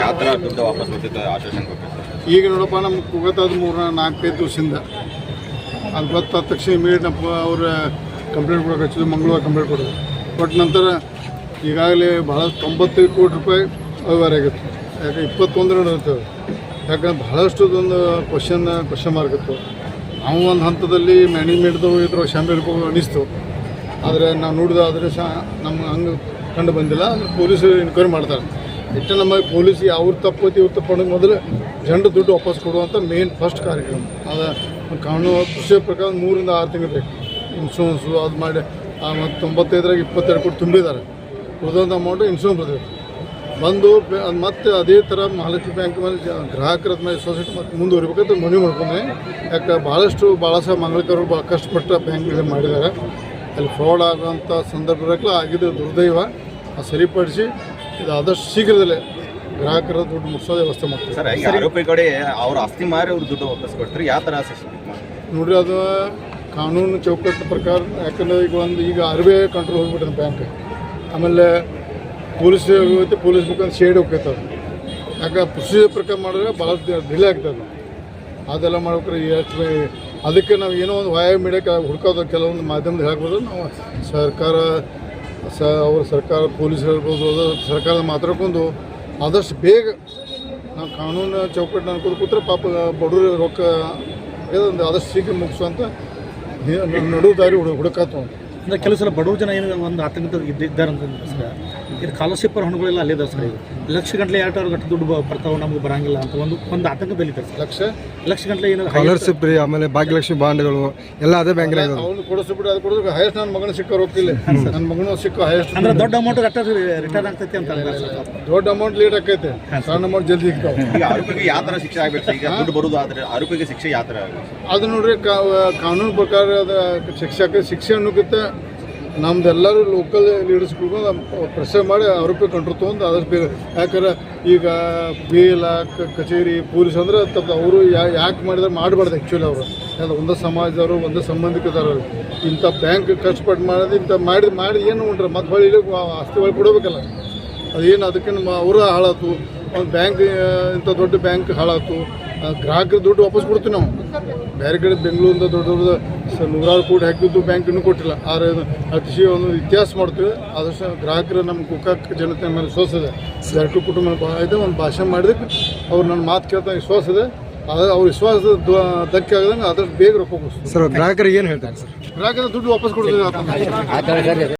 ಯಾವ ಥರ ಈಗ ನೋಡಪ್ಪ ನಮ್ಗೆ ಕುಗತಾದ ಮೂರು ನಾಲ್ಕೈದು ದಿವಸದಿಂದ. ಅದು ಗೊತ್ತಾದ ತಕ್ಷಣ ಇಮಿಡಿಯೇಟ್ ನಮ್ಮ ಅವ್ರ ಕಂಪ್ಲೇಂಟ್ ಕೊಡೋಕೆ ಹಚ್ಚಿದ್ರು, ಮಂಗಳವಾರ ಕಂಪ್ಲೇಂಟ್ ಕೊಡೋದು. ಬಟ್ ನಂತರ ಈಗಾಗಲೇ ಭಾಳ ತೊಂಬತ್ತೈದು ಕೋಟಿ ರೂಪಾಯಿ ಅವ್ಯವಹಾರ ಆಗಿತ್ತು. ಯಾಕೆ ಇಪ್ಪತ್ತೊಂದರ ಇರ್ತದೆ ಯಾಕಂದ್ರೆ ಬಹಳಷ್ಟು ಒಂದು ಕ್ವಶನ್ ಕ್ವಶನ್ ಮಾರ್ಕ್ ಇತ್ತು. ನಾವು ಒಂದು ಹಂತದಲ್ಲಿ ಮ್ಯಾನೇಜ್ಮೆಂಟ್ದು ಇದ್ರು ಶಾಂಬಿಲ್ಕೋ ಅನಿಸ್ತು ಆದರೆ ನಾವು ನೋಡಿದ ಆದರೆ ಸಹ ನಮ್ಗೆ ಹಂಗೆ ಕಂಡು ಬಂದಿಲ್ಲ ಅಂದರೆ ಪೊಲೀಸರು ಎನ್ಕ್ವೈರಿ ಮಾಡ್ತಾರೆ. ಇಟ್ಟು ನಮ್ಮ ಪೊಲೀಸ್ ಅವ್ರ ತಪ್ಪೈತಿ ಇವ್ರ ತಪ್ಪು ಮೊದಲು ಜನರು ದುಡ್ಡು ವಾಪಸ್ ಕೊಡುವಂಥ ಮೇನ್ ಫಸ್ಟ್ ಕಾರ್ಯಕ್ರಮ. ಅದು ಕಾನೂನು ಕೃಷಿಯ ಪ್ರಕಾರ ಮೂರಿಂದ ಆರು ತಿಂಗಳು ಬೇಕು. ಇನ್ಶೂರೆನ್ಸು ಅದು ಮಾಡಿ ಮತ್ತು ತೊಂಬತ್ತೈದರಾಗ ಇಪ್ಪತ್ತೆರಡು ಕೋಟಿ ತುಂಬಿದ್ದಾರೆ ಉಳಿದಂಥ ಅಮೌಂಟ್ ಇನ್ಶೂರೆನ್ಸ್ ಬರ್ತೀವಿ ಬಂದು ಅದ್ ಮತ್ತೆ ಅದೇ ಥರ ಮಹಾಲಕ್ಷ್ಮಿ ಬ್ಯಾಂಕ್ ಮೇಲೆ ಗ್ರಾಹಕರ ಮೇಲೆ ಸೊಸೈಟಿ ಮತ್ತೆ ಮುಂದುವರಿಬೇಕಂತ ಮನವಿ ಮಾಡ್ಕೊಂಡೆ ಯಾಕೆ ಭಾಳಷ್ಟು ಭಾಳ ಸಹ ಮಂಗಳಕರು ಭಾಳ ಕಷ್ಟಪಟ್ಟ ಬ್ಯಾಂಕ್ಗಳು ಮಾಡಿದ್ದಾರೆ ಅಲ್ಲಿ ಫ್ರಾಡ್ ಆಗುವಂಥ ಸಂದರ್ಭದಲ್ಲಿ ಆಗಿದ್ದು ದುರ್ದೈವ. ಸರಿಪಡಿಸಿ ಇದು ಆದಷ್ಟು ಶೀಘ್ರದಲ್ಲೇ ಗ್ರಾಹಕರ ದುಡ್ಡು ಮುಗಿಸೋ ವ್ಯವಸ್ಥೆ ಮಾಡ್ತೀವಿ. ಸರ್ ಆರೋಪಿಗಳೇ ಅವ್ರ ಆಸ್ತಿ ಮಾರಿ ಅವ್ರ ದುಡ್ಡು ವಾಪಸ್ ಕೊಡ್ತಾರೆ ಯಾವ ಥರ ಆಸೆ ನೋಡ್ರಿ ಅದು ಕಾನೂನು ಚೌಕಟ್ಟು ಪ್ರಕಾರ ಯಾಕಂದ್ರೆ ಈಗ ಒಂದು ಈಗ ಆರ್ ಬಿ ಐ ಕಂಟ್ರೋಲ್ ಹೋಗ್ಬಿಟ್ಟಿದೆ ಬ್ಯಾಂಕ್ ಆಮೇಲೆ ಪೊಲೀಸ್ ಹೋಗುತ್ತೆ ಪೊಲೀಸ್ ಮುಖಾಂತರ ಶೇಡ್ ಹೋಗ್ತದೆ ಯಾಕೆ ಪ್ರೊಸೀಜರ್ ಪ್ರಕಾರ ಮಾಡಿದ್ರೆ ಭಾಳ ಡಿಲೇ ಆಗ್ತದೆ ಅದೆಲ್ಲ ಮಾಡ್ಬೇಕ್ರೆ ಎಷ್ಟು ಅದಕ್ಕೆ ನಾವು ಏನೋ ಒಂದು ವಾಯ ಮೀಡಿಯಾಕ್ಕೆ ಹುಡ್ಕೋದು ಕೆಲವೊಂದು ಮಾಧ್ಯಮದ ಹೇಳ್ಬೋದು ನಾವು ಸರ್ಕಾರ ಸ ಅವ್ರ ಸರ್ಕಾರ ಪೊಲೀಸ್ ಅದು ಸರ್ಕಾರದ ಮಾತಾಡ್ಕೊಂಡು ಆದಷ್ಟು ಬೇಗ ನಾವು ಕಾನೂನು ಚೌಕಟ್ಟು ಅನ್ಕೋದು ಕೂತ್ರೆ ಪಾಪ ಬಡವರು ರೊಕ್ಕ ಆದಷ್ಟು ಶೀಘ್ರ ಮುಗಿಸುವಂತ ನಡು ದಾರಿ ಹುಡು ಹುಡುಕಾತು. ಅಂದ್ರೆ ಕೆಲವು ಸಲ ಬಡವರು ಜನ ಏನು ಒಂದು ಆತಂಕ ಇದ್ದಾರೆ ಅಂತ ಸರ್. ಇದು ಸ್ಕಾಲರ್ಶಿಪ್ ಹಣಗಳೆಲ್ಲ ಅಲ್ಲೇ ಇದಾವೆ ಸರ್ ಈಗ. ಲಕ್ಷ ಗಂಟಲೆ ಎರಡು ಗಂಟೆ ದುಡ್ಡು ಬರ್ತಾವೆ ನಮಗೆ ಬರಂಗಿಲ್ಲ ಅಂತ ಒಂದು ಒಂದು ಆತಂಕದಲ್ಲಿ ಇದ್ದಾರೆ ಸರ್. ಲಕ್ಷ? ಲಕ್ಷ ಗಂಟಲೆ ಏನಾದ್ರು ಕಾಲರ್ಶಿಪ್ ರೀ ಆಮೇಲೆ ಭಾಗ್ಯಲಕ್ಷ್ಮಿ ಬಾಂಡ್ಗಳು ಎಲ್ಲ ಅದೇ ಬ್ಯಾಂಕ್ ಅವ್ನು ಕೊಡಿಸ್ಬಿಟ್ಟು ಅದು ಕೊಡೋದು ಹೈಯೆಸ್ಟ್ ನನ್ನ ಮಗನ ಸಿಕ್ಕ ಹೋಗ್ತಿಲ್ಲ ನನ್ನ ಮಗನ ಸಿಕ್ಕ ಹೈಯೆಸ್ಟ್ ಅಂದ್ರೆ ದೊಡ್ಡ ಅಮೌಂಟ್ ರಿಟರ್ನ್ ಆಗ್ತೈತಿ ಅಂತ. ದೊಡ್ಡ ಅಮೌಂಟ್ ಲೇಟ್ ಆಕೈತೆ ಸಣ್ಣ ಅಮೌಂಟ್ ಜಲ್ದಿ ಸಿಗ್ತಾವೆ. ಈಗ ಆರೋಪಿಗೆ ಯಾವ ಥರ ಶಿಕ್ಷೆ ಆಗ್ಬೇಕು ಈಗ ದುಡ್ಡು ಬರೋದು ಆದರೆ ಆರೋಪಿಗೆ ಶಿಕ್ಷೆ ಯಾವ ಥರ ಅದು ನೋಡ್ರಿ ಕಾ- ಕಾನೂನು ಪ್ರಕಾರ ಅದು ಶಿಕ್ಷಕ ಶಿಕ್ಷೆ ಅನ್ನೋಕ್ಕಿಂತ ನಮ್ದೆಲ್ಲರೂ ಲೋಕಲ್ ಲೀಡರ್ಸ್ಗಳು ಪ್ರೆಷರ್ ಮಾಡಿ ಆರೋಪಿ ಕಂಟ್ರೋಲ್ ತೊಗೊಂಡು ಆದಷ್ಟು ಬೇಗ. ಯಾಕಂದ್ರೆ ಈಗ ಬಿ ಎಲ್ ಕಚೇರಿ, ಪೊಲೀಸ್ ಅಂದ್ರೆ ತಪ್ಪು, ಅವರು ಯಾಕೆ ಮಾಡಿದ್ರೆ ಮಾಡಬಾರ್ದು ಆ್ಯಕ್ಚುಲಿ ಅವರು. ಯಾಕಂದ್ರೆ ಒಂದೇ ಸಮಾಜದವರು, ಒಂದೇ ಸಂಬಂಧಿಕದವರು. ಇಂಥ ಬ್ಯಾಂಕ್ ಕಷ್ಟಪಟ್ಟು ಮಾಡೋದು, ಇಂಥ ಮಾಡಿ ಮಾಡಿ ಏನು ಉಂಟ್ರೆ ಮತ್ತೆ ಹೊಳ್ಳಿ ಆಸ್ತಿ ಒಳಗೆ ಕೊಡಬೇಕಲ್ಲ ಅದೇನು ಅದಕ್ಕೆ ನಮ್ಮ ಅವರು ಹಾಳಾತು, ಒಂದು ಬ್ಯಾಂಕ್ ಇಂಥ ದೊಡ್ಡ ಬ್ಯಾಂಕ್ ಹಾಳಾತು ಗ್ರಾಹಕರ ದುಡ್ಡು ವಾಪಸ್ ಕೊಡ್ತೀವಿ ನಾವು. ಬೇರೆ ಕಡೆ ಬೆಂಗಳೂರಿಂದ ದೊಡ್ಡ ದೊಡ್ಡ ಸ- ನೂರಾರು ಕೋಟಿ ಹಾಕಿದ್ದು ಬ್ಯಾಂಕ್ ಇನ್ನೂ ಕೊಟ್ಟಿಲ್ಲ. ಆದರೆ ಅತಿಶಿ ಒಂದು ಇತಿಹಾಸ ಮಾಡ್ತೀವಿ. ಆದಷ್ಟು ಗ್ರಾಹಕರು ನಮ್ಮ ಕುಕ್ಕ ಜನತೆ ಮೇಲೆ ಸೋಸದೆ ಎರಡು ಕುಟುಂಬ ಭಾಳ ಇದೆ. ಒಂದು ಭಾಷೆ ಮಾಡಿದಕ್ಕೆ ಅವ್ರು ನನ್ನ ಮಾತು ಕೇಳ್ತಾ ವಿಶ್ವಾಸ ಇದೆ. ಅದ ಅವ್ರ ವಿಶ್ವಾಸದ ಧಕ್ಕೆ ಆಗದಂಗೆ ಆದಷ್ಟು ಬೇಗ ರೊಕ್ಕ ಸರ್ ಗ್ರಾಹಕರಿಗೆ ಏನು ಹೇಳ್ತಾರೆ ಸರ್? ಗ್ರಾಹಕರ ದುಡ್ಡು ವಾಪಸ್ ಕೊಡ್ತೀವಿ.